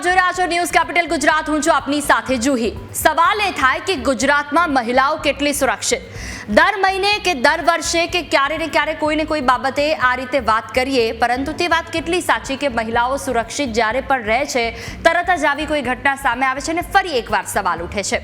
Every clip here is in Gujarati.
નમસ્કાર જોઈ રહ્યા છો ન્યૂઝ કેપિટલ ગુજરાત. હું છું આપની સાથે જુહી. સવાલ એ થાય કે ગુજરાતમાં મહિલાઓ કેટલી સુરક્ષિત? દર મહિને કે દર વર્ષે કે ક્યારે ને ક્યારે કોઈને કોઈ બાબતે આ રીતે વાત કરીએ, પરંતુ તે વાત કેટલી સાચી કે મહિલાઓ સુરક્ષિત જ્યારે પણ રહે છે, તરત જ આવી કોઈ ઘટના સામે આવે છે અને ફરી એકવાર સવાલ ઉઠે છે.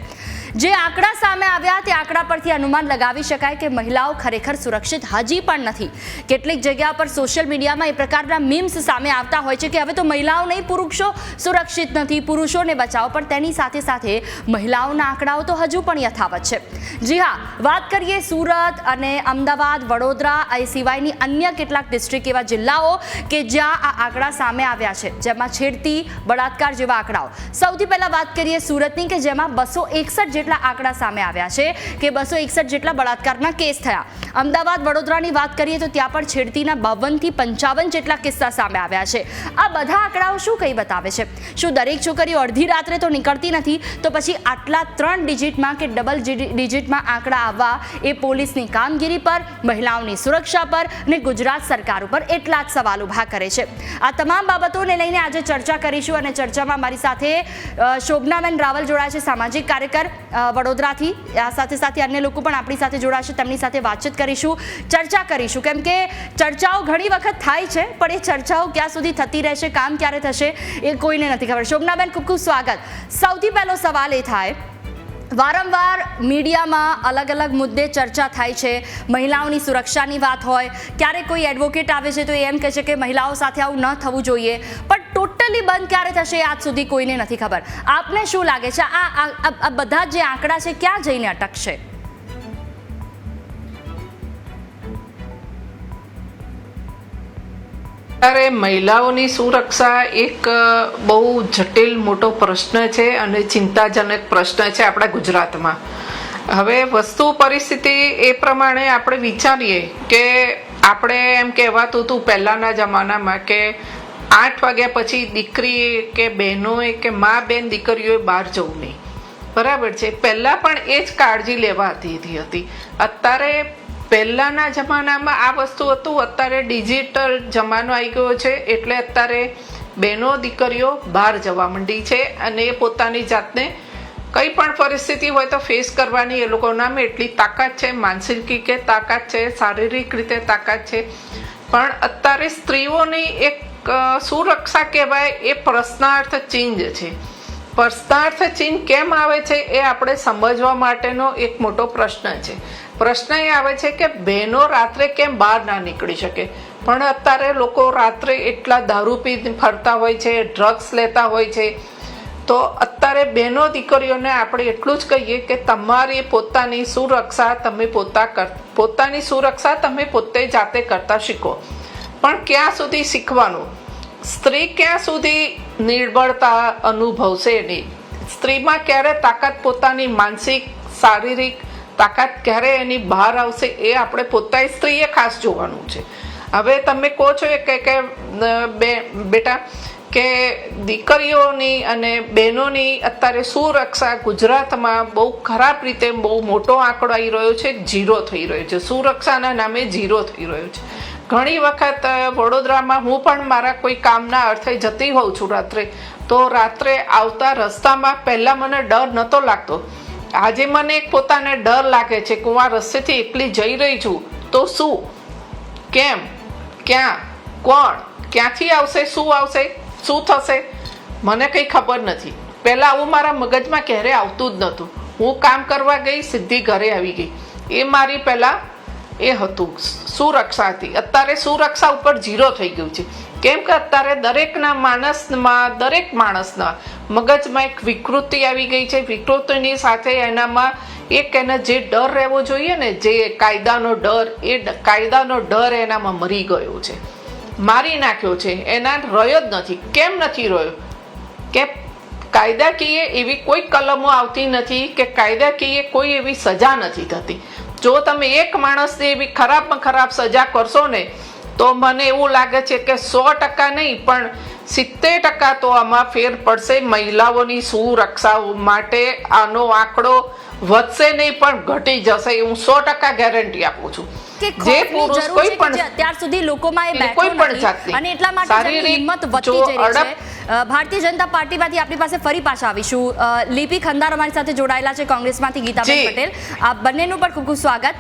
જે આંકડા સામે આવ્યા તે આંકડા પરથી અનુમાન લગાવી શકાય કે મહિલાઓ ખરેખર સુરક્ષિત હજી પણ નથી. કેટલીક જગ્યા પર સોશિયલ મીડિયામાં એ પ્રકારના મીમ્સ સામે આવતા હોય છે કે હવે તો મહિલાઓ નહીં પુરુષો સુરક્ષિત નથી, પુરુષોને બચાવો. પણ તેની સાથે સાથે મહિલાઓના આંકડાઓ તો હજુ પણ યથાવત છે. જી હા, વાત કરીએ સુરત અને અમદાવાદ, વડોદરા એ સિવાયની અન્ય કેટલાક ડિસ્ટ્રિક્ટ એવા જિલ્લાઓ કે જ્યાં આ આંકડા સામે આવ્યા છે. જેમાં છેડતી, બળાત્કાર જેવા આંકડાઓ. સૌથી પહેલાં વાત કરીએ સુરતની કે જેમાં બસો એકસઠ જેટલા આંકડા સામે આવ્યા છે કે બસો એકસઠ જેટલા બળાત્કારના કેસ થયા. અમદાવાદ વડોદરાની વાત કરીએ તો ત્યાં પણ છેડતીના બાવનથી પંચાવન જેટલા કિસ્સા સામે આવ્યા છે. આ બધા આંકડાઓ શું કંઈ બતાવે છે? શું દરેક છોકરીઓ અડધી રાત્રે તો નીકળતી નથી? તો પછી આટલા ત્રણ ડિજિટમાં કે ડબલ ડિજિટમાં આંકડા આવવા એ પોલીસની કામગીરી પર, મહિલાઓની સુરક્ષા પર અને ગુજરાત સરકાર ઉપર એટલા જ સવાલ ઊભા કરે છે. આ તમામ બાબતોને લઈને આજે ચર્ચા કરીશું અને ચર્ચામાં મારી સાથે શોભનાબેન રાવલ જોડાયા છે, સામાજિક કાર્યકર વડોદરાથી. આ સાથે સાથે અન્ય લોકો પણ આપણી સાથે જોડાશે, તેમની સાથે વાતચીત કરીશું, ચર્ચા કરીશું. કેમ કે ચર્ચાઓ ઘણી વખત થાય છે, પણ એ ચર્ચાઓ ક્યાં સુધી થતી રહેશે, કામ ક્યારે થશે, એ કોઈને નથી ખબર. શોભનાબેન, ખૂબ ખૂબ સ્વાગત. સૌથી પહેલો સવાલ એ થાય, વારંવાર મીડિયામાં અલગ અલગ મુદ્દે ચર્ચા થાય છે, મહિલાઓની સુરક્ષાની વાત હોય, ક્યારેક કોઈ એડવોકેટ આવે છે તો એ એમ કહે છે કે મહિલાઓ સાથે આવું ન થવું જોઈએ. પણ ટોટલી બંધ ક્યારે થશે આજ સુધી કોઈને નથી ખબર. આપને શું લાગે છે? આ બધા જે આંકડા છે, ક્યાં જઈને અટકશે? અત્યારે મહિલાઓની સુરક્ષા એક બહુ જટિલ મોટો પ્રશ્ન છે અને ચિંતાજનક પ્રશ્ન છે આપણા ગુજરાતમાં. હવે વસ્તુ પરિસ્થિતિ એ પ્રમાણે આપણે વિચારીએ કે આપણે એમ કહેવાતું હતું પહેલાંના જમાનામાં કે આઠ વાગ્યા પછી દીકરી કે બહેનોએ કે મા બેન દીકરીઓએ બહાર જવું નહીં. બરાબર છે? પહેલાં પણ એ જ કાળજી લેવાતી હતી અત્યારે પહેલાંના જમાનામાં આ વસ્તુ હતું. અત્યારે ડિજિટલ જમાનો આવી ગયો છે. એટલે અત્યારે બહેનો, દીકરીઓ બહાર જવા માંડી છે અને એ પોતાની જાતને કંઈ પણ પરિસ્થિતિ હોય તો ફેસ કરવાની એ લોકોનામાં એટલી તાકાત છે. માનસિક કે તાકાત છે. શારીરિક રીતે તાકાત છે. પણ અત્યારે સ્ત્રીઓની એક સુરક્ષા કહેવાય એ પ્રશ્નાર્થ ચિહ્ન છે. પ્રશ્નાર્થ ચિહ્ન કેમ આવે છે એ આપણે સમજવા માટેનો એક મોટો પ્રશ્ન છે. પ્રશ્ન એ આવે છે કે બહેનો રાત્રે કેમ બહાર ના નીકળી શકે? પણ અત્યારે લોકો રાત્રે એટલા દારૂ પી ફરતા હોય છે ડ્રગ્સ લેતા હોય છે. તો અત્યારે બહેનો દીકરીઓને આપણે એટલું જ કહીએ કે તમારી પોતાની સુરક્ષા તમે પોતા કર, પોતાની સુરક્ષા તમે પોતે જાતે કરતા શીખો. પણ ક્યાં સુધી શીખવાનું? સ્ત્રી ક્યાં સુધી નિર્બળતા અનુભવશે નહીં સ્ત્રીમાં ક્યારે તાકાત પોતાની માનસિક, શારીરિક તાકાત ક્યારે એની બહાર આવશે એ આપણે પોતાની સ્ત્રીએ ખાસ જોવાનું છે. હવે તમે કહો છો કે કે બે, બેટા, કે દીકરીઓની અને બહેનોની અત્યારે સુરક્ષા ગુજરાતમાં બહુ ખરાબ રીતે બહુ મોટો આંકડો આવી રહ્યો છે જીરો થઈ રહ્યો છે. સુરક્ષાના નામે જીરો થઈ રહ્યો છે. ઘણી વખત વડોદરામાં હું પણ મારા કોઈ કામના અર્થે જતી હોઉં છું રાત્રે. તો રાત્રે આવતા રસ્તામાં પહેલાં મને ડર નહોતો લાગતો. આજે મને એક પોતાને ડર લાગે છે કે હું આ રસ્તેથી એકલી જઈ રહી છું. તો શું? કેમ? ક્યાં? કોણ? ક્યાંથી આવશે? શું આવશે? શું થશે? મને કંઈ ખબર નથી. પહેલાં આવું મારા મગજમાં ક્યારે આવતું જ નહોતું. હું કામ કરવા ગઈ, સીધી ઘરે આવી ગઈ. એ મારી પહેલાં એ હતું. સુરક્ષા હતી. અત્યારે સુરક્ષા ઉપર ઝીરો થઈ ગયું છે. કેમ કે અત્યારે દરેકના માણસમાં, દરેક માણસના મગજમાં એક વિકૃતિ આવી ગઈ છે. વિકૃતિની સાથે એનામાં એક એને જે ડર રહેવો જોઈએ ને, જે કાયદાનો ડર, એ કાયદાનો ડર એનામાં મરી ગયો છે. મારી નાખ્યો છે. એના રહ્યો જ નથી. કેમ નથી રહ્યો? કે કાયદાકીય એવી કોઈ કલમો આવતી નથી કે કાયદાકીય કોઈ એવી સજા નથી થતી. જો તમે એક માણસને એવી ખરાબમાં ખરાબ સજા કરશો ને તો મને એવું લાગે છે કે સો ટકા નહીં પણ સિત્તેર ટકા તો આમાં ફેર પડશે. મહિલાઓની સુરક્ષા માટે આનો આંકડો વધશે નહીં પણ ઘટી જશે. હું સો ટકા ગેરંટી આપું છું. જે પુરુષ કોઈ પણ અત્યાર સુધી લોકોમાં એ કોઈ પણ જાતની અને એટલા માટે શારીરિક હિંમત વધતી જઈ છે. ભારતીય જનતા પાર્ટીમાંથી આપણી પાસે ફરી પાછા આવીશું. લિપિ ખંદાર અમારી સાથે જોડાયેલા છે કોંગ્રેસમાંથી ગીતાબેન પટેલ. આ બંનેનું પણ ખૂબ ખૂબ સ્વાગત.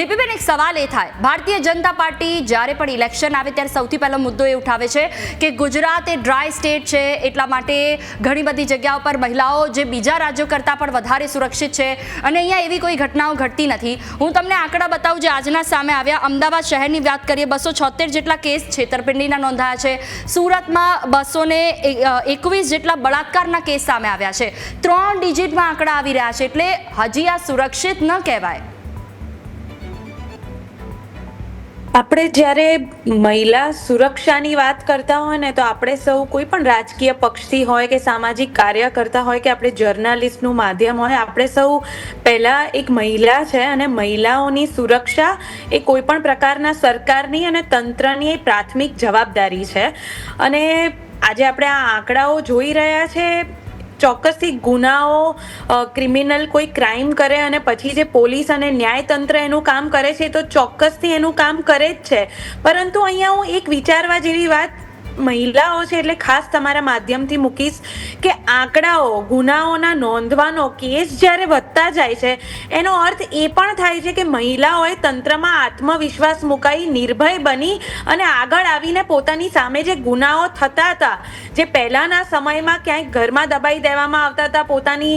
લિપિબેન એક સવાલ એ થાય. ભારતીય જનતા પાર્ટી જ્યારે પણ ઇલેક્શન આવે ત્યારે સૌથી પહેલો મુદ્દો એ ઉઠાવે છે કે ગુજરાત એ ડ્રાય સ્ટેટ છે એટલા માટે ઘણી બધી જગ્યાઓ પર મહિલાઓ જે બીજા રાજ્યો કરતાં પણ વધારે સુરક્ષિત છે અને અહીંયા એવી કોઈ ઘટનાઓ ઘટતી નથી. હું તમને આંકડા બતાવું જે આજના સામે આવ્યા. અમદાવાદ શહેરની વાત કરીએ બસો છોતેર જેટલા કેસ છેતરપિંડીના નોંધાયા છે. સુરતમાં બસો ને એકવીસ જેટલા બળાત્કારના કેસ સામે આવ્યા છે. ત્રણ ડિજિટમાં આંકડા આવી રહ્યા છે એટલે હજી આ સુરક્ષિત ન કહેવાય. આપણે જ્યારે મહિલા સુરક્ષાની વાત કરતા હોય ને તો આપણે સૌ કોઈ પણ રાજકીય પક્ષથી હોય કે સામાજિક કાર્ય કરતા હોય કે આપણે જર્નાલિસ્ટનું માધ્યમ હોય, આપણે સૌ પહેલાં એક મહિલા છે અને મહિલાઓની સુરક્ષા એ કોઈ પણ પ્રકારના સરકારની અને તંત્રની પ્રાથમિક જવાબદારી છે. અને આજે આપણે આ આંકડાઓ જોઈ રહ્યા છે. ચોક્કસથી ગુનાઓ ક્રિમિનલ કોઈ ક્રાઇમ કરે અને પછી જે પોલીસ અને ન્યાયતંત્ર એનું કામ કરે છે તો ચોક્કસથી એનું કામ કરે જ છે. પરંતુ અહીંયા હું એક વિચારવા જેવી વાત મહિલાઓ છે એટલે ખાસ તમારા માધ્યમથી મૂકીશ કે આંકડાઓ, ગુનાઓના નોંધવાનો કેસ જ્યારે વધતા જાય છે, એનો અર્થ એ પણ થાય છે કે મહિલાઓએ તંત્રમાં આત્મવિશ્વાસ મુકાઈ નિર્ભય બની અને આગળ આવીને પોતાની સામે જે ગુનાઓ થતા હતા, જે પહેલાંના સમયમાં ક્યાંક ઘરમાં દબાઈ દેવામાં આવતા હતા, પોતાની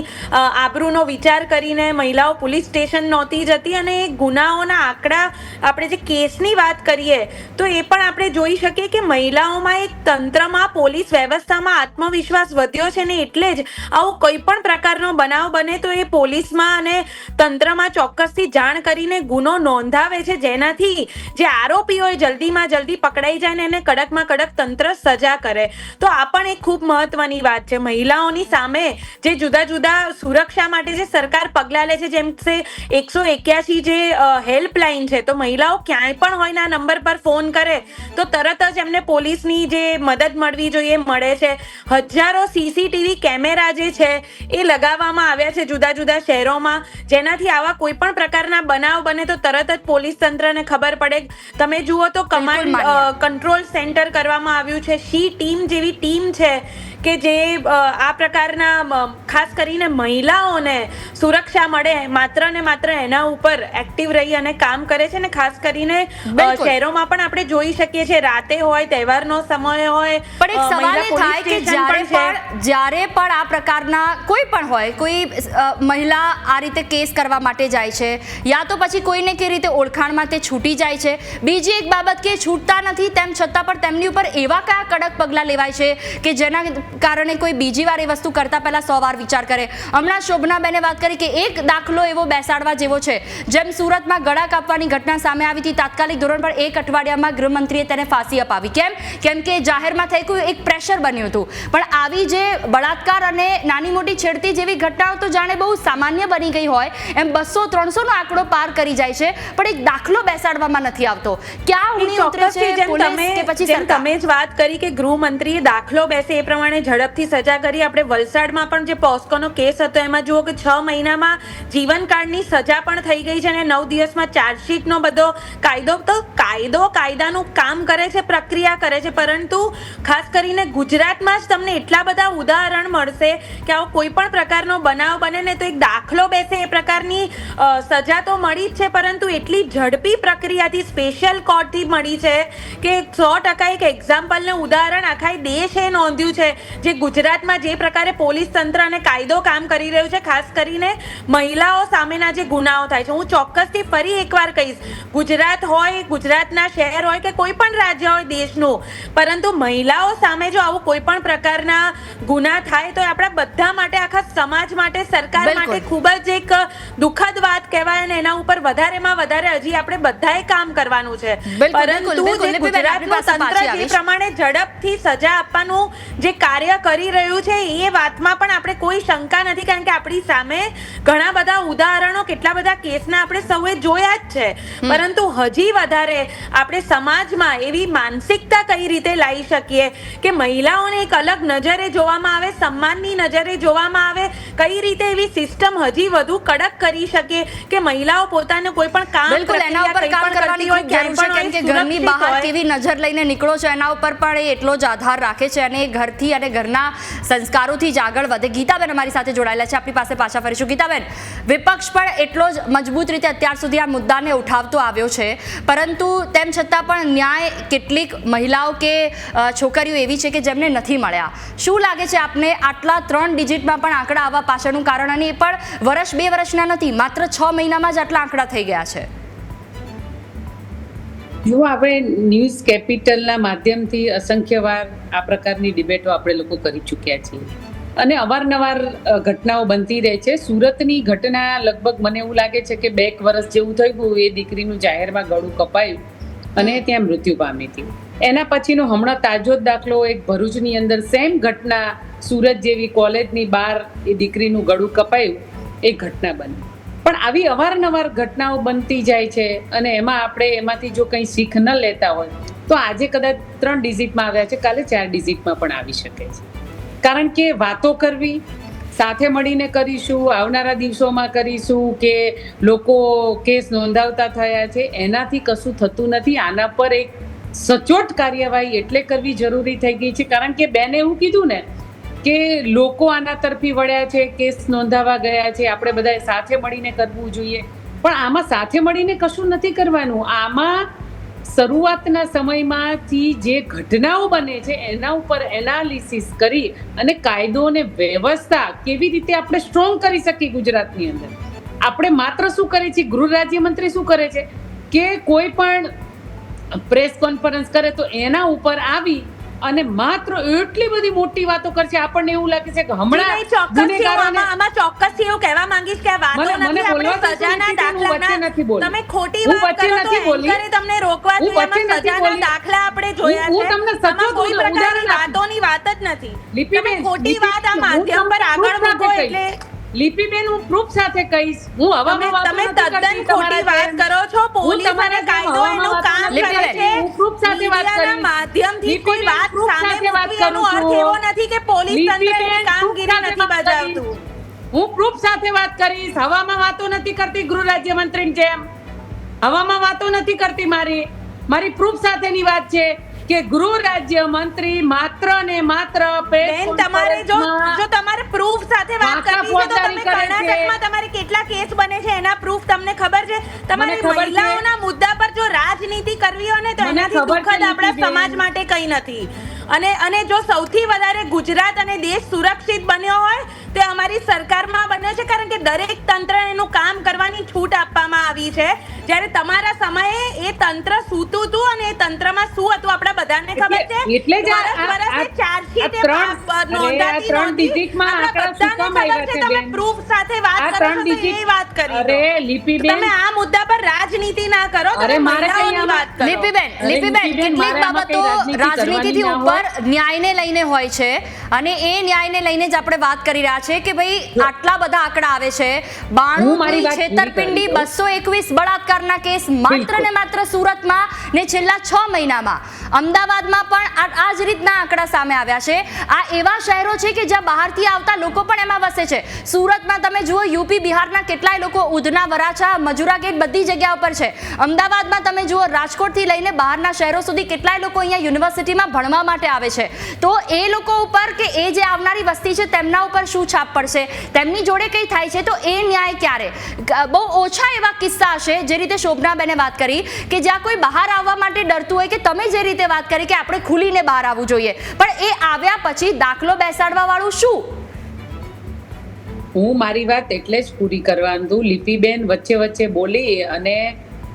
આબરૂનો વિચાર કરીને મહિલાઓ પોલીસ સ્ટેશન નહોતી જતી અને એ ગુનાઓના આંકડા, આપણે જે કેસની વાત કરીએ, તો એ પણ આપણે જોઈ શકીએ કે મહિલાઓમાં એક તંત્રમાં પોલીસ વ્યવસ્થામાં આત્મવિશ્વાસ વધ્યો છે ને એટલે જ આવું કોઈ પણ પ્રકારનો બનાવ બને તો એ પોલીસમાં અને તંત્રમાં ચોક્કસથી જાણ કરીને ગુનો નોંધાવે છે. જેનાથી જે આરોપીઓ એ જલ્દીમાં જલ્દી પકડાઈ જાય ને એને કડકમાં કડક તંત્ર સજા કરે. તો આ પણ એક ખૂબ મહત્વની વાત છે. મહિલાઓની સામે જે જુદા જુદા સુરક્ષા માટે જે સરકાર પગલાં લે છે, જેમ કે એકસો એક્યાસી જે હેલ્પલાઇન છે, તો મહિલાઓ ક્યાંય પણ હોય ને નંબર પર ફોન કરે, તો તરત જ એમને પોલીસની જે મદદ મળવી જોઈએ મળે છે. હજારો સીસીટીવી કેમેરા જે છે એ લગાવવામાં આવ્યા છે જુદા જુદા શહેરોમાં. જેનાથી આવા કોઈ પણ પ્રકારના બનાવ બને તો તરત જ પોલીસ તંત્રને ખબર પડે. તમે જુઓ તો કમાન્ડ કંટ્રોલ સેન્ટર કરવામાં આવ્યું છે. શી ટીમ જેવી ટીમ છે કે જે આ પ્રકારના ખાસ કરીને મહિલાઓને સુરક્ષા મળે માત્ર ને માત્ર એના ઉપર એક્ટિવ રહી અને કામ કરે છે ને ખાસ કરીને શહેરોમાં પણ આપણે જોઈ શકીએ છીએ રાતે હોય તહેવારનો સમય હોય પણ એક સવાલ એ થાય કે જ્યારે પણ જ્યારે પણ આ પ્રકારના કોઈ પણ હોય કોઈ મહિલા આ રીતે કેસ કરવા માટે જાય છે યા તો પછી કોઈને કે રીતે ઓળખાણમાં તે છૂટી જાય છે બીજી એક બાબત કે છૂટતા નથી તેમ છતાં પણ તેમની ઉપર એવા કયા કડક પગલાં લેવાય છે કે જેના કારણે કોઈ બીજી વાર એ વસ્તુ કરતા પહેલા સો વાર વિચાર કરે. હમણાં શોભનાબેને વાત કરી કે એક દાખલો એવો બેસાડવા જેવો છે. જેમ સુરતમાં ગળા કાપવાની ઘટના સામે આવી હતી તાત્કાલિક ધોરણ પર એક અઠવાડિયામાં ગૃહમંત્રીએ તેને ફાંસી અપાવી. કેમ? કેમ કે જાહેરમાં થઈ ગયું એક પ્રેશર બન્યું હતું. પણ આવી જે બળાત્કાર અને નાની મોટી છેડતી જેવી ઘટનાઓ તો જાણે બહુ સામાન્ય બની ગઈ હોય. એમ બસો ત્રણસોનો આંકડો પાર કરી જાય છે પણ એક દાખલો બેસાડવામાં નથી આવતો. ક્યાં ઉતરે છે પોલીસ કે પછી તમે જ વાત કરી કે ગૃહમંત્રીએ દાખલો બેસે એ પ્રમાણે ઝડપથી સજા કરી. આપણે વલસાડમાં પણ જે પોસ્કોનો કેસ હતો, એમાં જુઓ કે છ મહિનામાં જીવનકાળની સજા પણ થઈ ગઈ છે અને નવ દિવસમાં ચાર્જશીટનો બધો કાયદો, તો કાયદો કાયદાનું કામ કરે છે, પ્રક્રિયા કરે છે. પરંતુ ખાસ કરીને ગુજરાતમાં જ તમને એટલા બધા ઉદાહરણ મળશે કે આવો કોઈ પણ પ્રકારનો બનાવ બને ને તો એક દાખલો બેસે, એ પ્રકારની સજા તો મળી જ છે, પરંતુ એટલી ઝડપી પ્રક્રિયાથી સ્પેશિયલ કોર્ટથી મળી છે કે સો ટકા એક એક્ઝામ્પલને ઉદાહરણ આખા દેશે નોંધ્યું છે. જે ગુજરાતમાં જે પ્રકારે પોલીસ તંત્ર અને કાયદો કામ કરી રહ્યું છે ખાસ કરીને મહિલાઓ સામેના જે ગુનાઓ થાય છે. હું ચોક્કસથી ફરી એકવાર કહીશ ગુજરાત હોય ગુજરાતના શહેર હોય કે કોઈ પણ રાજ્ય હોય દેશનું પરંતુ મહિલાઓ સામે જો આવું કોઈ પણ પ્રકારના ગુના થાય તો આપણા બધા માટે આખા સમાજ માટે સરકાર માટે ખૂબ જ એક દુઃખદ વાત કહેવાય અને એના ઉપર વધારેમાં વધારે હજી આપણે બધાએ કામ કરવાનું છે. પરંતુ. જે ગુજરાતનું તંત્ર જે પ્રમાણે ઝડપથી સજા આપવાનું જે કાર્ય કાર્ય કરી રહ્યું છે એ વાતમાં પણ આપણે કોઈ શંકા નથી કારણ કે આપણી સામે ઘણા બધા ઉદાહરણો કેટલા બધા કેસના આપણે સૌએ જોયા જ છે. પરંતુ હજી વધારે આપણે સમાજમાં એવી માનસિકતા કઈ રીતે લાવી શકીએ કે મહિલાઓને એક અલગ નજરે જોવામાં આવે સન્માનની નજરે જોવામાં આવે કઈ રીતે એવી સિસ્ટમ હજી વધુ કડક કરી શકીએ કે મહિલાઓ પોતાનું કોઈ પણ કામ બિલકુલ એના ઉપર કામ કરવાની કરતી હોય, કેમ કે ઘરની બહાર કેવી નજર લઈને નીકળો છો એના ઉપર પણ એ એટલો જ આધાર રાખે છે અને એ ઘરથી અને ઘરના સંસ્કારોથી જ આગળ વધે. ગીતાબેન અમારી સાથે જોડાયેલા છે. આપણી પાસે પાછા ફરીશું. ગીતાબેન, વિપક્ષ પણ એટલો જ મજબૂત રીતે અત્યાર સુધી આ મુદ્દાને ઉઠાવતો આવ્યો છે. પરંતુ તેમ છતાં પણ ન્યાય કેટલીક મહિલાઓ કે છોકરીઓ એવી છે કે જેમને નથી મળ્યા. શું લાગે છે આપને આટલા ત્રણ ડિજિટમાં પણ આંકડા આવવા પાછળનું કારણ? અને એ પણ વર્ષ બે વર્ષના નથી, માત્ર છ મહિનામાં જ આટલા આંકડા થઈ ગયા છે. જો આપણે ન્યૂઝ કેપિટલના માધ્યમથી અસંખ્ય વાર આ પ્રકારની ડિબેટો આપણે લોકો કરી ચૂક્યા છીએ. અને અવારનવાર ઘટનાઓ બનતી રહે છે. સુરતની ઘટના લગભગ મને એવું લાગે છે કે બે વર્ષ જેવું થઈ ગયું એ દીકરીનું જાહેરમાં ગળું કપાયું અને ત્યાં મૃત્યુ પામી હતી. એના પછીનો હમણાં તાજો જ દાખલો એક ભરૂચની અંદર સેમ ઘટના સુરત જેવી કોલેજની બહાર એ દીકરીનું ગળું કપાયું. એ ઘટના બની. પણ આવી અવારનવાર ઘટનાઓ બનતી જાય છે અને એમાં આપણે એમાંથી જો કંઈ શીખ ન લેતા હોય, તો આજે કદાચ ત્રણ ડિઝિટમાં આવ્યા છે, કાલે ચાર ડિઝિટમાં પણ આવી શકે છે. કારણ કે વાતો કરવી, સાથે મળીને કરીશું, આવનારા દિવસોમાં કરીશું કે લોકો કેસ નોંધાવતા થયા છે, એનાથી કશું થતું નથી. આના પર એક સચોટ કાર્યવાહી એટલે કરવી જરૂરી થઈ ગઈ છે. કારણ કે બેને એવું કીધું ને કે લોકો આના તરફી વળ્યા છે, કેસ નોંધાવા ગયા છે, આપણે બધાએ સાથે મળીને કરવું જોઈએ. પણ આમાં સાથે મળીને કશું નથી કરવાનું. આમાં શરૂઆતના સમયમાંથી જે ઘટનાઓ બને છે, એના ઉપર એનાલિસિસ કરી અને કાયદો અને વ્યવસ્થા કેવી રીતે આપણે સ્ટ્રોંગ કરી શકીએ ગુજરાતની અંદર. આપણે માત્ર શું કરીએ છીએ ગૃહ રાજ્યમંત્રી શું કરે છે, કે કોઈ પણ પ્રેસ કોન્ફરન્સ કરે તો એના ઉપર આવી અને માત્ર એટલી બધી મોટી વાતો કરશે આપણને એવું લાગે છે કે હમણાં ગુનેગારોને- આમાં- આમાં ચોક્કસથી એવું કહેવા માંગીશ કે વાતો નથી આપણે સજાના દાખલાના-. તમે ખોટી વાત કરો તો એન્કરે તમને રોકવા છે એમાં સજાના દાખલા આપણે જોયા છે. હું તમને સચોટ કોઈ પ્રકારની વાતોની વાત જ નથી. તમે ખોટી વાત આ માધ્યમ પર આગળ મૂકો એટલે લિપિબેન હું પ્રૂફ સાથે કહીશ. હું હવામાં તમે તદ્દન ખોટી વાત કરો છો પોલીસ અને કાયદો એનું proof સાથે વાત કરી. માધ્યમથી કોઈ વાત સામે વાત કરું અર્થ એવો નથી કે પોલીસ તંત્ર કામગીરી નથી બજાવતું. હું પ્રૂફ સાથે વાત કરીશ. હવામાં વાતો નથી કરતી ગૃહ રાજ્ય મંત્રીની જેમ. હવામાં વાતો નથી કરતી મારી. મારી પ્રૂફ સાથેની વાત છે. કે ગૃહ રાજ્ય મંત્રી માત્ર ને માત્ર બેન તમારે જો જો તમારે પ્રૂફ સાથે વાત કરવી છે તો તમે કર્ણાટકમાં તમારે કેટલા કેસ બને છે એના પ્રૂફ તમને ખબર છે? તમારે મહિલાઓના મુદ્દા પર જો રાજનીતિ કરવી હોય ને તો એનાથી દુઃખદ આપણા સમાજ માટે કંઈ નથી. અને અને જો સૌથી વધારે ગુજરાત અને દેશ સુરક્ષિત બન્યો હોય તે અમારી સરકારમાં બન્યો છે કારણ કે દરેક તંત્ર એનું કામ કરવાની છૂટ આપવામાં આવી છે જ્યારે તમારા સમયે એ તંત્ર સૂતું હતું અને એ તંત્રમાં શું હતું આપણા બધાને ખબર છે એટલે- જ ચાર્જશીટ નોંધાતી ત્રણ. આંકડા ખબર છે તમે બેન? સાથે વાત કરો છો એ વાત કરી અરે, દો. તમે આ મુદ્દા પર રાજનીતિ ના કરો તમે મહિલાઓની વાત કરો લિપિબેન અરે, લિપિબેન લિપિબેન, કેટલીક મારે આમાં કઈ બાબતો રાજનીતિથી ઉપર ન્યાયને લઈને હોય છે અને એ ન્યાયને લઈને જ આપણે વાત કરી રહ્યા છે કે ભાઈ આટલા બધા આંકડા આવે છે. બાણું છેતરપિંડી બસો એકવીસ બળાત્કારના કેસ માત્ર ને માત્ર સુરતમાં ને છેલ્લા છ મહિનામાં. અમદાવાદમાં પણ આ જ રીતના આંકડા સામે આવ્યા છે. આ એવા શહેરો છે કે જ્યાં બહારથી આવતા લોકો પણ એમાં વસે છે. સુરતમાં તમે જુઓ યુપી બિહારના કેટલાય લોકો ઉધના વરાછા મજુરા ગેટ બધી જગ્યા ઉપર છે. અમદાવાદમાં તમે જુઓ રાજકોટથી લઈને બહારના શહેરો સુધી કેટલાય લોકો અહીંયા યુનિવર્સિટીમાં ભણવા માટે આવે છે. તો એ લોકો ઉપર કે એ જે આવનારી વસ્તી છે તેમના ઉપર શું છાપ પડશે. તેમની જોડે કંઈ થાય છે તો એ ન્યાય ક્યારે? બહુ ઓછા એવા કિસ્સા હશે જે રીતે શોભનાબેને વાત કરી કે જ્યાં કોઈ બહાર આવવા માટે ડરતું હોય કે તમે જે રીતે વાત કરી કે આપણે ખુલીને બહાર આવવું જોઈએ. પણ એ આવ્યા પછી દાખલો બેસાડવા વાળું શું? હું મારી વાત એટલે જ પૂરી કરવાનું. લિપિબેન વચ્ચે વચ્ચે બોલી અને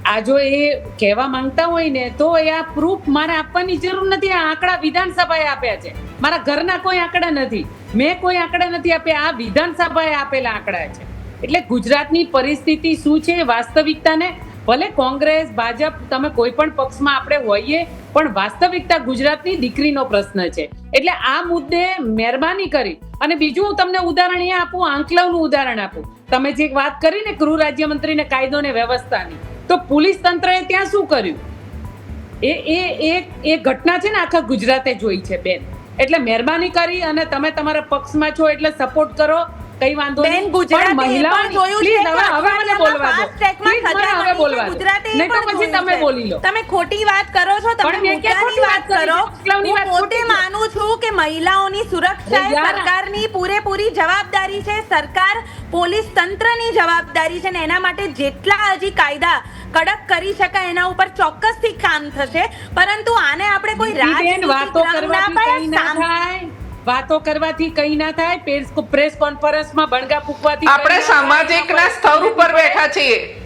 આ જો એ કહેવા માંગતા હોય ને, તો એ આ પ્રૂફ મારે આપવાની જરૂર નથી. આ આંકડા વિધાનસભાએ આપ્યા છે. મારા ઘરના કોઈ આંકડા નથી. મેં કોઈ આંકડા નથી આપ્યા. આ વિધાનસભાએ આપેલા આંકડા છે. એટલે ગુજરાતની પરિસ્થિતિ શું છે? વાસ્તવિકતાને ભલે કોંગ્રેસ, ભાજપ, તમે કોઈ પણ પક્ષમાં આપણે હોઈએ, પણ વાસ્તવિકતા ગુજરાતની દીકરીનો પ્રશ્ન છે. એટલે આ મુદ્દે મહેરબાની કરી. અને બીજું હું તમને ઉદાહરણ અહીંયા આપું, આંકલવનું ઉદાહરણ આપું. તમે જે વાત કરી ને, ગૃહ રાજ્યમંત્રીને કાયદો ને વ્યવસ્થાની તો પોલીસ તંત્રએ ત્યાં શું કર્યું? એ એ એ એ ઘટના છે ને આખા ગુજરાતે જોઈ છે બેન. એટલે મહેરબાની કરી અને તમે તમારા પક્ષમાં છો એટલે સપોર્ટ કરો. કઈ વાંધો નહીં. ગુજરાતે પણ એ જોયું છે હવે હવે મને બોલવા દો. પ્લીઝ મને હવે બોલવા દો. ગુજરાતે નહીં તો પછી તમે બોલી લો. તમે ખોટી વાત કરો છો તમે મુદ્દાની ખોટી વાત કરો? હું પોતે માનું છું કે મહિલાઓની સુરક્ષા એ સરકારની પૂરેપૂરી જવાબદારી છે. સરકાર પોલીસ તંત્રની જવાબદારી છે ને એના માટે જેટલા હજી કાયદા કડક કરી શકાય એના ઉપર ચોક્કસથી કામ થશે. પરંતુ આને આપણે કોઈ રાજનીતિક વાતો રંગ ના પાડે, વાતો કરવાથી કઈ ના થાય પ્રેસ પ્રેસ કોન્ફરન્સમાં બણગા ફૂંકવાથી આપણે સામાજિકના સ્તર ઉપર બેઠા છીએ.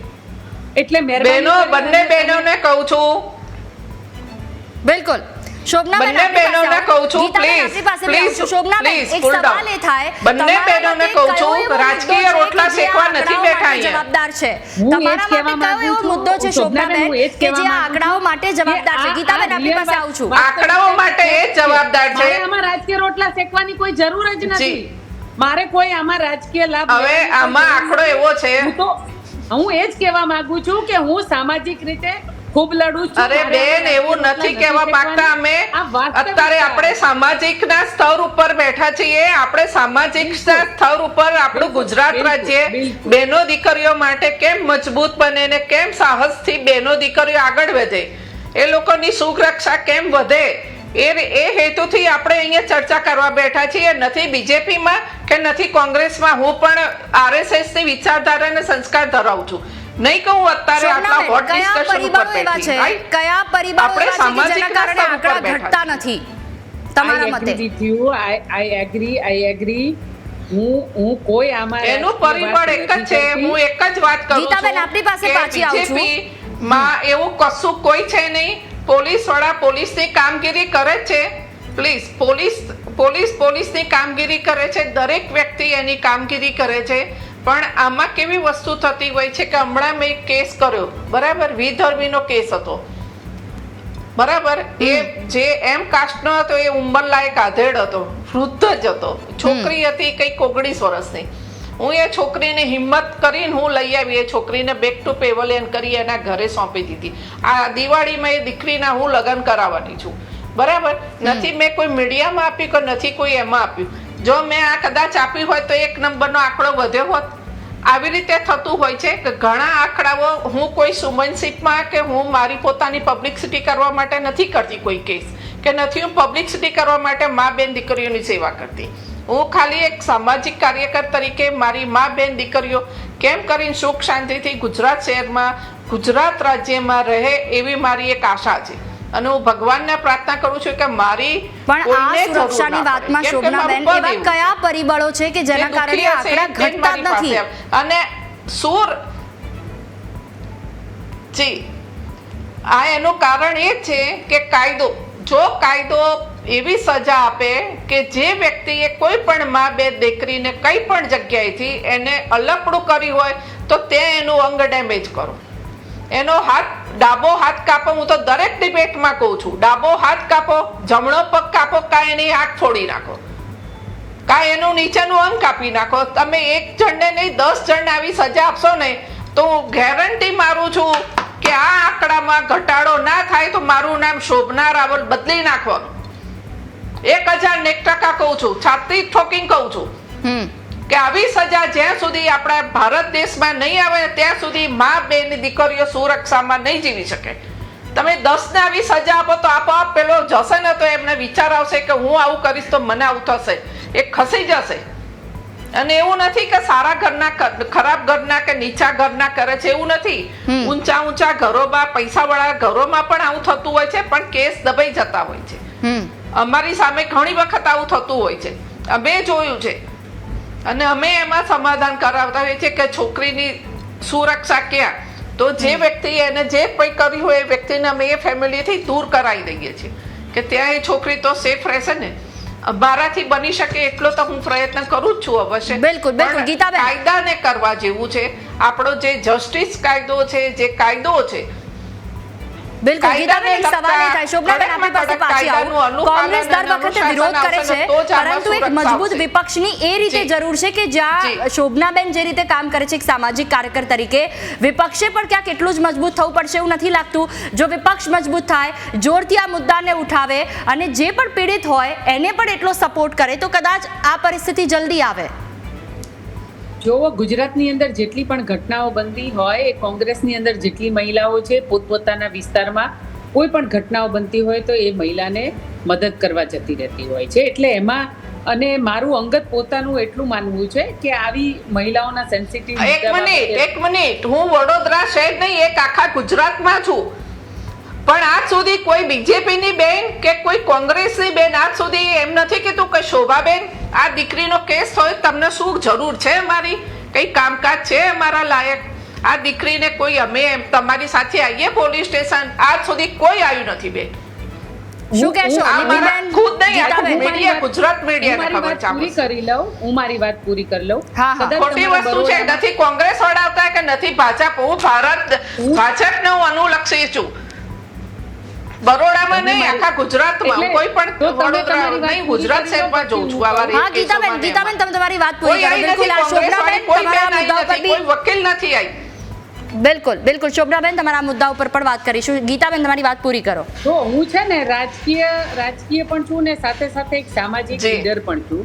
એટલે બહેનો બંને તમે- બહેનોને કહું છું. બિલકુલ. બંને બહેનોને કહું છું પ્લીઝ આપની પાસે બી આવું પ્લીઝ છું. શોભનાબેન, પ્લીઝ એક cool સવાલ down. એ થાય. બંને બહેનોને કહું છું રાજકીય રોટલા શેકવા નથી બેઠા જવાબદાર છે? હું એ જ તમારા માટે કયો એવો મુદ્દો છે શોભનાબેન, શોભનાબેન હું એ જ કે જે કહેવા આ માંગુ આંકડાઓ માટે જવાબદાર છે? ગીતાબેન આપની પાસે આવું છું. આંકડાઓ માટે એ જવાબદાર છે. મારે આમાં રાજકીય રોટલા શેકવાની કોઈ જરૂર જ નથી. મારે કોઈ આમાં રાજકીય લાભ હવે આમાં આંકડો એવો છે. હું તો હું એ જ કહેવા માંગુ છું કે હું સામાજિક રીતે ખૂબ લડું છું અરે બેન એવું નથી કહેવા માંગતા અમે. અત્યારે આપણે સામાજિકના સ્તર ઉપર બેઠા છીએ. આપણે સામાજિક સ્તર ઉપર આપણું ગુજરાત રાજ્ય બેનો દીકરીઓ માટે કેમ મજબૂત બને ને કેમ સાહસથી બેનો દીકરીઓ આગળ વધે? એ લોકોની સુરક્ષા કેમ વધે? એ એ હેતુથી આપણે અહીંયા ચર્ચા કરવા બેઠા છીએ. નથી બીજેપીમાં કે નથી કોંગ્રેસમાં. હું પણ આરએસએસની વિચારધારા અને સંસ્કાર ધરાવું છું. નહીં કહું અત્યારે આટલા હોટ ડિસ્કશન ઉપર બેઠી. છે? કયા પરિબળો આપણે એવા છે કે જેના સામાજિકના કારણે આંકડા ઘટતા નથી? તમારા મતે. આઈ આઈ એગ્રી આઈ એગ્રી હું હું કોઈ આમાં એનું વાત પરિબળ એક જ છે હું એક જ વાત કરું ગીતાબેન, આપણી પાસે પાછી આવું છું. માં એવું કશું કોઈ છે નહીં. પોલીસવાળા પોલીસની કામગીરી કરે છે. પ્લીઝ પોલીસ પોલીસ પોલીસની કામગીરી કરે છે. દરેક વ્યક્તિ એની કામગીરી કરે છે. પણ આમાં કેવી વસ્તુ થતી હોય છે કે હમણાં મેં કેસ કર્યો. બરાબર વિધર્મીનો કેસ હતો. બરાબર એ જે એમ કાસ્ટનો હતો એ ઉંમરલાયક આધેડ હતો વૃદ્ધ જ હતો. છોકરી હતી કંઈક ઓગણીસ વર્ષની. હું એ છોકરીને હિંમત કરીને હું લઈ આવી એ છોકરીને બેક ટુ પેવલિયન કરી એના ઘરે સોંપી દીધી. આ દિવાળીમાં એ દીકરીના હું લગ્ન કરાવવાની છું. બરાબર? નથી મેં કોઈ મીડિયામાં આપ્યું કે નથી કોઈ એમાં આપ્યું. જો મેં આ કદાચ આપ્યું હોય તો એક નંબરનો આંકડો વધ્યો હોત. આવી રીતે થતું હોય છે કે ઘણા આંકડાઓ હું કોઈ સુમનશીપમાં કે હું મારી પોતાની પબ્લિસિટી કરવા માટે નથી કરતી કોઈ કેસ કે નથી હું પબ્લિસિટી કરવા માટે મા બેન દીકરીઓની સેવા કરતી. હું ખાલી એક સામાજિક કાર્યકર તરીકે મારી મા બેન દીકરીઓ કેમ કરીને સુખ શાંતિથી ગુજરાત શહેરમાં, ગુજરાત રાજ્યમાં રહે એવી મારી એક આશા છે. અને હું ભગવાનને પ્રાર્થના કરું છું કે મારી પણ આ સુરક્ષાની વાતમાં શોભનાબેન એવા કયા પરિબળો છે કે જેના કારણે આંકડા ઘટતા નથી? અને સુર જી. આ એનું કારણ એ છે કે કાયદો જો કાયદો એવી સજા આપે કે જે વ્યક્તિએ કોઈ પણ મા બે દીકરીને કઈ પણ જગ્યાએથી એને અલકડું કરી હોય તો તે એનું અંગ ડેમેજ કરો. એનો હાથ, ડાબો હાથ કાપો, હું તો દરેક ડિબેટમાં કહું છું, ડાબો હાથ કાપો, જમણો પગ કાપો કાં એની હાથ ફોડી નાખો. કાં એનું નીચેનું અંગ કાપી નાખો. તમે એક જણને નહીં, દસ જણને આવી સજા આપશો ને, તો હું ગેરંટી મારું છું કે આ આંકડામાં ઘટાડો ના થાય તો મારું નામ શોભના રાવલ બદલી નાખવાનું. એક હજાર નેક ટકા કહું છું છાતી ઠોકીને કહું છું. હમ. કે આવી સજા જ્યાં સુધી આપણા ભારત દેશમાં નહીં આવે ત્યાં સુધી મા બેની દીકરીઓ સુરક્ષામાં નહીં જીવી શકે. તમે દસ ને આવી સજા આપો તો આપોઆપ પેલો જશે ને તો એમને વિચાર આવશે કે હું આવું કરીશ તો મને આવું થશે. એ ખસી જશે. અને એવું નથી કે સારા ઘરના ખરાબ ઘરના કે નીચા ઘરના કરે છે એવું નથી. ઊંચા ઊંચા ઘરોમાં પૈસા વાળા ઘરોમાં પણ આવું થતું હોય છે પણ કેસ દબાઈ જતા હોય છે. અમારી સામે ઘણી વખત આવું થતું હોય છે. અમે જોયું છે. અને અમે એમાં સમાધાન કરાવતા હોઈએ છીએ કે છોકરીની સુરક્ષા ક્યાં? તો જે વ્યક્તિ એને જે કંઈ કર્યું હોય એ વ્યક્તિને અમે એ ફેમિલીથી દૂર કરાવી દઈએ છીએ. કે ત્યાં એ છોકરી તો સેફ રહેશે ને. મારાથી બની શકે એટલો તો હું પ્રયત્ન કરું જ છું અવશ્ય. બિલકુલ, બિલકુલ. ગીતાબેન. કાયદાને કરવા જેવું છે. આપણો જે જસ્ટિસ કાયદો છે જે કાયદો છે બિલકુલ ગીતાબેન એક સવાલ એ થાય. શોભનાબેન આપણી પાસે પાછી આવું. કોંગ્રેસ દર વખતે વિરોધ કરે છે પરંતુ એક મજબૂત વિપક્ષની એ રીતે જરૂર છે કે જ્યાં શોભનાબેન જે રીતે કામ કરે છે એક સામાજિક કાર્યકર તરીકે વિપક્ષે પણ ક્યાંક એટલું જ મજબૂત થવું પડશે એવું નથી લાગતું. જો વિપક્ષ મજબૂત થાય જોરથી આ મુદ્દાને ઉઠાવે અને જે પણ પીડિત હોય એને પણ એટલો સપોર્ટ કરે તો કદાચ આ પરિસ્થિતિ જલ્દી આવે. જો ગુજરાતની અંદર જેટલી પણ ઘટનાઓ બનતી હોય એ કોંગ્રેસની અંદર જેટલી મહિલાઓ છે પોતપોતાના વિસ્તારમાં કોઈ પણ ઘટનાઓ બનતી હોય તો એ મહિલાને મદદ કરવા જતી રહેતી હોય છે. એટલે એમાં અને મારું અંગત પોતાનું એટલું માનવું છે કે આવી મહિલાઓના સેન્સિટિવ એક મિનિટ એક મિનિટ. હું વડોદરા શહેર નહીં એક આખા ગુજરાતમાં છું. પણ આજ સુધી કોઈ બીજેપીની બેન કે કોઈ કોંગ્રેસની બેન આજ સુધી એમ નથી કીધું કે શોભાબેન આ દીકરીનો કેસ હોય તમને શું જરૂર છે મારી કઈ કામકાજ છે અમારા લાયક? આ દીકરીને કોઈ અમે તમારી સાથે આવીએ પોલીસ સ્ટેશન? આજ સુધી કોઈ આવ્યું નથી બેન. શું કહેશો? આ ખુદ નહીં મીડિયા ગુજરાત મીડિયાને ખબર વાત પૂરી કરી લઉં હું મારી વાત પૂરી કરી લઉં. ખોટી વસ્તુ છે નથી કોંગ્રેસ વાળા આવતા કે નથી ભાજપ? હું ભારત ભાજપને હું અનુલક્ષી છું. બરોડામાં નહીં આખા ગુજરાતમાં. કોઈ પણ તો વડોદરા તમારી વાત નહીં પૂરી ગુજરાત શહેરમાં જોઉં છું. આવા. હા ગીતાબેન ગીતાબેન તમે તમારી વાત પૂરી કોઈ કરો. બિલકુલ આ શોભનાબેન કોઈ તમારા મુદ્દા કોઈ વકીલ નથી આવી બિલકુલ બિલકુલ. શોભનાબેન તમારા મુદ્દા ઉપર પણ વાત કરીશું. ગીતાબેન તમારી વાત પૂરી કરો. તો હું છે ને રાજકીય રાજકીય પણ છું ને સાથે સાથે એક સામાજિક લીડર પણ છું.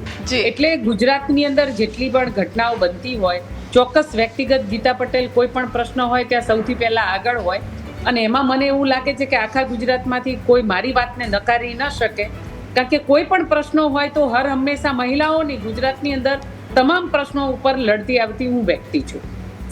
એટલે ગુજરાતની અંદર જેટલી પણ ઘટનાઓ બનતી હોય ચોક્કસ વ્યક્તિગત ગીતા પટેલ કોઈ પણ પ્રશ્ન હોય ત્યાં સૌથી પહેલા આગળ હોય. અને એમાં મને એવું લાગે છે કે આખા ગુજરાતમાંથી કોઈ મારી વાતને નકારી ન શકે. કારણ કે કોઈ પણ પ્રશ્નો હોય તો હર હંમેશા મહિલાઓની ગુજરાતની અંદર તમામ પ્રશ્નો ઉપર લડતી આવતી હું વ્યક્તિ છું.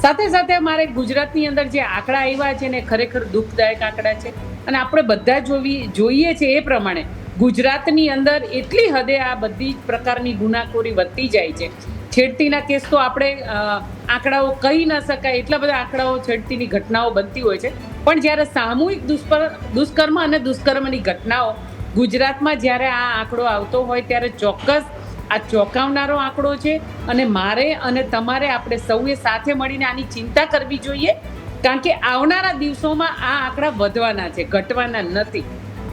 સાથે સાથે મારે ગુજરાતની અંદર જે આંકડા આવ્યા છે ને ખરેખર દુઃખદાયક આંકડા છે. અને આપણે બધા જોવી, જોઈએ છે એ પ્રમાણે ગુજરાતની અંદર એટલી હદે આ બધી જ પ્રકારની ગુનાખોરી વધતી જાય છે. છેડતીના કેસ તો આપણે આંકડાઓ કહી ન શકાય, એટલા બધા આંકડાઓ છેડતીની ઘટનાઓ બનતી હોય છે. પણ જ્યારે સામૂહિક દુષ્કર દુષ્કર્મ અને દુષ્કર્મની ઘટનાઓ ગુજરાતમાં જ્યારે આ આંકડો આવતો હોય ત્યારે ચોક્કસ આ ચોંકાવનારો આંકડો છે અને મારે અને તમારે આપણે સૌએ સાથે મળીને આની ચિંતા કરવી જોઈએ કારણ કે આવનારા દિવસોમાં આ આંકડા વધવાના છે ઘટવાના નથી.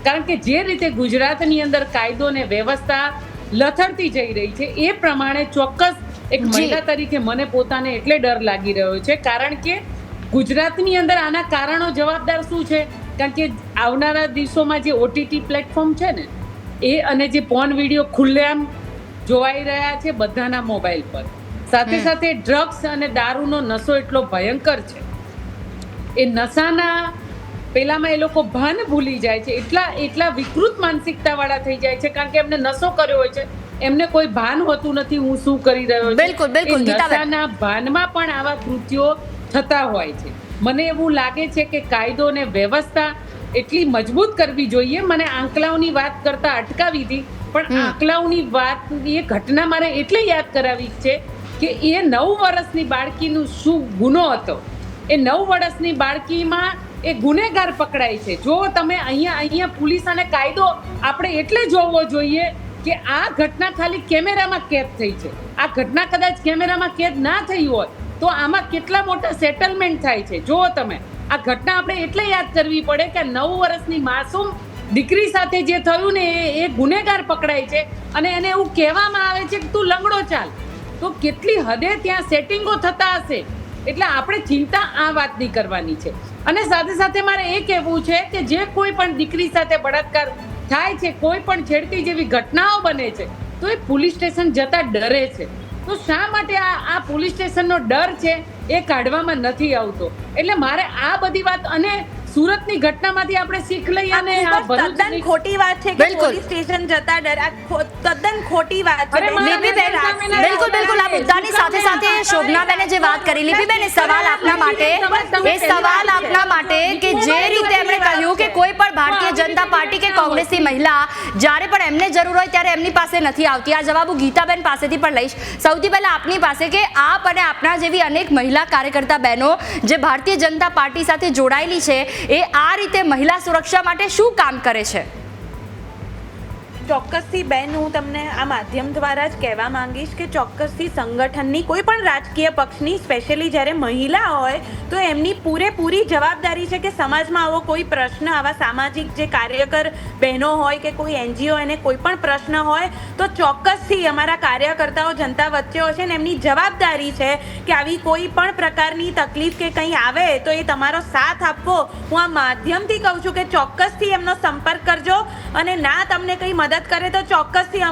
કારણ કે જે રીતે ગુજરાતની અંદર કાયદો ને વ્યવસ્થા લથડતી જઈ રહી છે એ પ્રમાણે ચોક્કસ એક મહિલા તરીકે મને પોતાને એટલે ડર લાગી રહ્યો છે કારણ કે ગુજરાતની અંદર આના કારણો જવાબદાર શું છે? કારણ કે આવનારા દિવસોમાં જે ઓટીટી પ્લેટફોર્મ છે ને એ અને જે પોન વીડિયો ખુલ્લેઆમ જોવાઈ રહ્યા છે બધાના મોબાઈલ પર. સાથે સાથે ડ્રગ્સ અને દારૂનો નશો એટલો ભયંકર છે. એ નશાના પેલામાં એ લોકો ભાન ભૂલી જાય છે. એટલા એટલા વિકૃત માનસિકતા વાળા થઈ જાય છે. કારણ કે એમને નશો કર્યો હોય છે. એમને કોઈ ભાન હોતું નથી હું શું કરી રહ્યો છું. બિલકુલ, બિલકુલ, નશાના ભાનમાં પણ આવા કૃત્યો થતા હોય છે. મને એવું લાગે છે કે કાયદો અને વ્યવસ્થા એટલી મજબૂત કરવી જોઈએ. મને આંકલાઓની વાત કરતા અટકાવી હતી પણ આંકલાઓની વાત એ ઘટના મારે એટલે યાદ કરાવી છે કે એ નવ વર્ષની બાળકીનું શું ગુનો હતો? એ નવ વર્ષની બાળકીમાં એ ગુનેગાર પકડાય છે. જો તમે અહીંયા અહીંયા પોલીસ અને કાયદો આપણે એટલે જોવો જોઈએ કે આ ઘટના ખાલી કેમેરામાં કેદ થઈ છે. આ ઘટના કદાચ કેમેરામાં કેદ ના થઈ હોય તો આમાં કેટલા મોટા સેટલમેન્ટ થાય છે? જુઓ તમે. આ ઘટના આપણે એટલે યાદ કરવી પડે કે નવ વર્ષની માસૂમ દીકરી સાથે જે થયું ને એ ગુનેગાર પકડાય છે અને એને એવું કહેવામાં આવે છે કે તું લંગડો ચાલ. તો કેટલી હદે ત્યાં સેટિંગો થતા હશે? એટલે આપણે ચિંતા આ વાતની કરવાની છે. અને સાથે સાથે મારે એ કહેવું છે કે જે કોઈ પણ દીકરી સાથે બળાત્કાર થાય છે, કોઈ પણ છેડતી જેવી ઘટનાઓ બને છે, તો એ પોલીસ સ્ટેશન જતા ડરે છે. તો શા માટે આ આ પોલીસ સ્ટેશનનો ડર છે? એ કાઢવામાં નથી આવતો. એટલે મારે આ બધી વાત અને સુરતની ઘટનામાંથી આપણે શીખ લઈએ અને તદ્દન ખોટી વાત છે કે પોલીસ સ્ટેશન જતા ડર. આ તદ્દન ખોટી વાત છે. બિલકુલ બિલકુલ. આ મુદ્દાની સાથે સાથે શોભનાબેને જે વાત કરી લીપીબેન એ સવાલ આપના માટે એ સવાલ આપના માટે કે જે રીતે એમણે કહ્યું કે કોઈ પણ ભારતીય જનતા પાર્ટી કે કોંગ્રેસની મહિલા જ્યારે પણ એમને જરૂર હોય ત્યારે એમની પાસે નથી આવતી. આ જવાબ હું ગીતાબેન પાસેથી પણ લઈશ. સૌથી પહેલા આપની પાસે કે આપ અને આપના જેવી અનેક મહિલા કાર્યકર્તા બહેનો જે ભારતીય જનતા પાર્ટી સાથે જોડાયેલી છે એ આ રીતે મહિલા સુરક્ષા માટે શું કામ કરે છે? ચોક્કસથી બેન, હું તમને આ માધ્યમ દ્વારા જ કહેવા માંગીશ કે ચોક્કસથી સંગઠનની કોઈ પણ રાજકીય પક્ષની, સ્પેશિયલી જ્યારે મહિલા હોય, તો એમની પૂરેપૂરી જવાબદારી છે કે સમાજમાં આવો કોઈ પ્રશ્ન, આવા સામાજિક જે કાર્યકર બહેનો હોય કે કોઈ એનજીઓ એને કોઈ પણ પ્રશ્ન હોય, તો ચોક્કસથી અમારા કાર્યકર્તાઓ જનતા વચ્ચે હોય છે ને એમની જવાબદારી છે કે આવી કોઈ પણ પ્રકારની તકલીફ કે કંઈ આવે, તો એ તમારો સાથ આપવો. હું આ માધ્યમથી કહું છું કે ચોક્કસથી એમનો સંપર્ક કરજો અને ના તમને કંઈ મદદ કરે તો ચોક્કસથી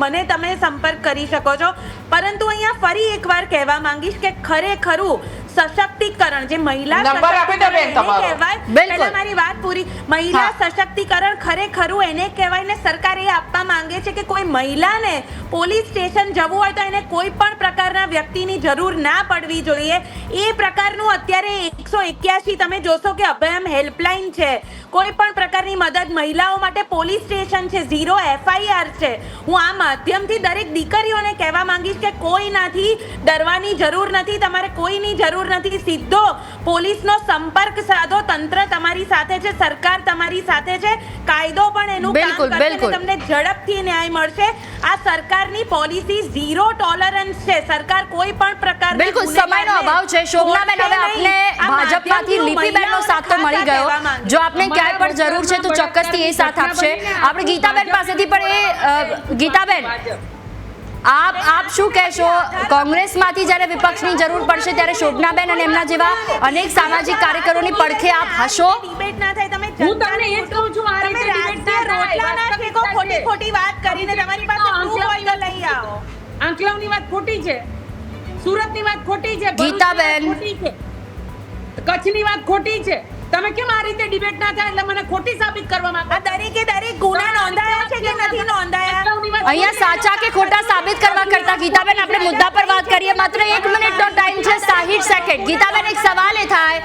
મને તમે સંપર્ક કરી શકો છો. પરંતુ અહીંયા ફરી એકવાર કહેવા માંગીશ કે ખરેખરું સશક્તિકરણ જે મહિલા નંબર આપી દો બેન સશક્તિકરણ એને તમારો. કહેવાય. પહેલા મારી વાત પૂરી. મહિલા સશક્તિકરણ ખરેખરું એને કહેવાય ને સરકાર એ આપવા માંગે છે કે કોઈ મહિલાને પોલીસ સ્ટેશન જવું હોય તો એને કોઈ પણ પ્રકારના વ્યક્તિની જરૂર ના પડવી જોઈએ. એ પ્રકારનું અત્યારે એકસો એક્યાસી તમે જોશો કે અભયમ હેલ્પલાઇન છે. કોઈ પણ પ્રકારની મદદ મહિલાઓ માટે પોલીસ સ્ટેશન છે ઝીરો એફઆઈઆર છે. હું આ માધ્યમથી દરેક દીકરીઓને કહેવા માંગીશ કે કોઈનાથી ડરવાની જરૂર નથી તમારે કોઈની જરૂર નથી સીધો પોલીસનો સંપર્ક સાધો. તંત્ર તમારી સાથે છે સરકાર તમારી સાથે છે. કાયદો પણ એનું કામ બિલકુલ, કરશે બિલકુલ. તમને ઝડપથી ન્યાય મળશે. આ સરકારની પોલિસી ઝીરો ટોલરન્સ છે. સરકાર કોઈ પણ પ્રકાર બિલકુલ સમયનો અભાવ છે. શોભનાબેન હવે આપને ભાજપમાંથી લીપીબેનનો સાથ તો મળી ગયો. જો આપને ક્યાંય પણ જરૂર છે તો ચોક્કસથી એ સાથ આપશે. આપણે ગીતાબેન પાસેથી પણ એ ગીતાબેન. આપ આપ શું કહેશો? કોંગ્રેસમાંથી જ્યારે વિપક્ષની જરૂર પડશે ત્યારે શોભનાબેન અને એમના જેવા અનેક સામાજિક કાર્યકરોની પડખે આપ હશો? ડિબેટ ના થાય તમે હું તમને એ જ કહું છું, આ રીતે debate ના. રોટલા ના શેકો ખોટી ખોટી વાત કરીને તમારી પાસે ટ્રુ હોય તો લઈ આવો. આંકલાવની વાત ખોટી છે. સુરતની વાત ખોટી છે. ગીતાબેન. ખોટી છે. કચ્છની વાત ખોટી છે. તમે કેમ આ રીતે ડિબેટ ના થાય? એટલે મને ખોટી સાબિત કરવા માંગો આ દરેકે દરેક ગુના નોંધાયા છે કે નથી નોંધાયા? અહીંયા સાચા કે ખોટા સાબિત કરવા કરતા ગીતાબેન આપણે મુદ્દા પર વાત કરીએ. માત્ર એક મિનિટનો ટાઈમ છે સાહીઠ સેકન્ડ ગીતાબેન એક સવાલ એ થાય.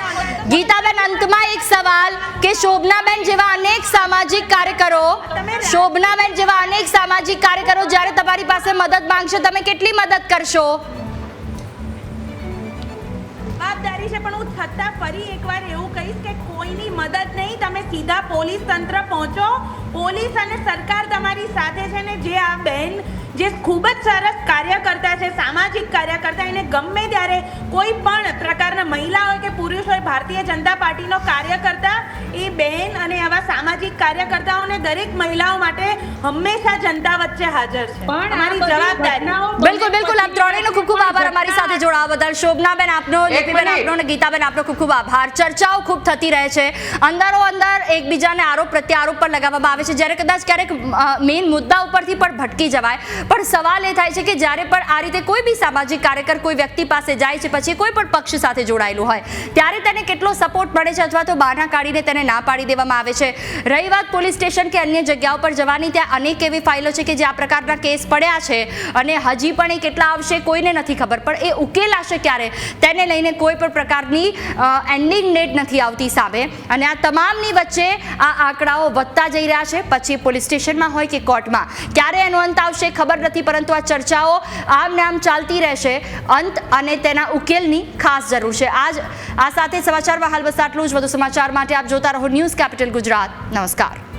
ગીતાબેન અંતમાં એક સવાલ કે શોભનાબેન જેવા અનેક સામાજિક કાર્યકરો શોભનાબેન જેવા અનેક સામાજિક કાર્યકરો જ્યારે તમારી પાસે મદદ માંગશે તમે કેટલી મદદ કરશો? જવાબદારી છે પણ હું છતાં ફરી એકવાર એવું કહીશ કે કોઈની મદદ નહીં, તમે સીધા પોલીસ તંત્ર પહોંચો. પોલીસ અને સરકાર તમારી સાથે છે ને જે આ બેન જે ખૂબ જ સરસ કાર્યકર્તા છે સામાજિક કાર્યકર્તા એને ગમે ત્યારે કોઈ પણ પ્રકારના મહિલા હોય કે પુરુષ હોય ભારતીય જનતા પાર્ટીનો કાર્ય કરતા એ બેન અને આવા સામાજિક કાર્યકર્તાઓને દરેક મહિલાઓ માટે હંમેશા જનતા વચ્ચે હાજર છે. પણ અમારી જવાબદારી બિલકુલ બિલકુલ. આપ ત્રણેયનો ખૂબ ખૂબ આભાર અમારી સાથે જોડાવા બદલ. શોભનાબેન આપનો એક આપનો અને ગીતાબેન આપનો ખૂબ ખૂબ આભાર. ચર્ચાઓ ખૂબ થતી રહે છે. અંદરો અંદર એકબીજાને આરોપ પ્રત્યારોપ પર લગાવવામાં આવે છે. જ્યારે કદાચ ક્યારેક મેઇન મુદ્દા ઉપરથી પણ ભટકી જવાય. પણ સવાલ એ થાય છે કે જ્યારે પણ આ રીતે કોઈ બી સામાજિક કાર્યકર કોઈ વ્યક્તિ પાસે જાય છે, પછી કોઈ પણ પક્ષ સાથે જોડાયેલું હોય, ત્યારે તેને કેટલો સપોર્ટ મળે છે અથવા તો બહાના કાઢીને તેને ના પાડી દેવામાં આવે છે? રહી વાત પોલીસ સ્ટેશન કે અન્ય જગ્યાઓ પર જવાની, ત્યાં અનેક એવી ફાઇલો છે કે જે આ પ્રકારના કેસ પડ્યા છે અને હજી પણ એ કેટલા આવશે કોઈને નથી ખબર, પણ એ ઉકેલાશે ક્યારે? તેને લઈને કોઈ પણ પ્રકારની એન્ડિંગ ડેટ નથી આવતી સામે. અને આ તમામની વચ્ચે આ આંકડાઓ વધતા જઈ રહ્યા છે. પછી પોલીસ સ્ટેશનમાં હોય કે કોર્ટમાં, ક્યારે એનો અંત આવશે ખબર નથી, પરંતુ આ ચર્ચાઓ આમ ને આમ ચાલતી રહેશે. અંત અને તેના ઉકેલની ખાસ જરૂર છે. આજ આ સાથે સમાચારમાં હાલ બસ આટલું જ. વધુ સમાચાર માટે આપ જોતા રહો ન્યૂઝ કેપિટલ ગુજરાત. નમસ્કાર.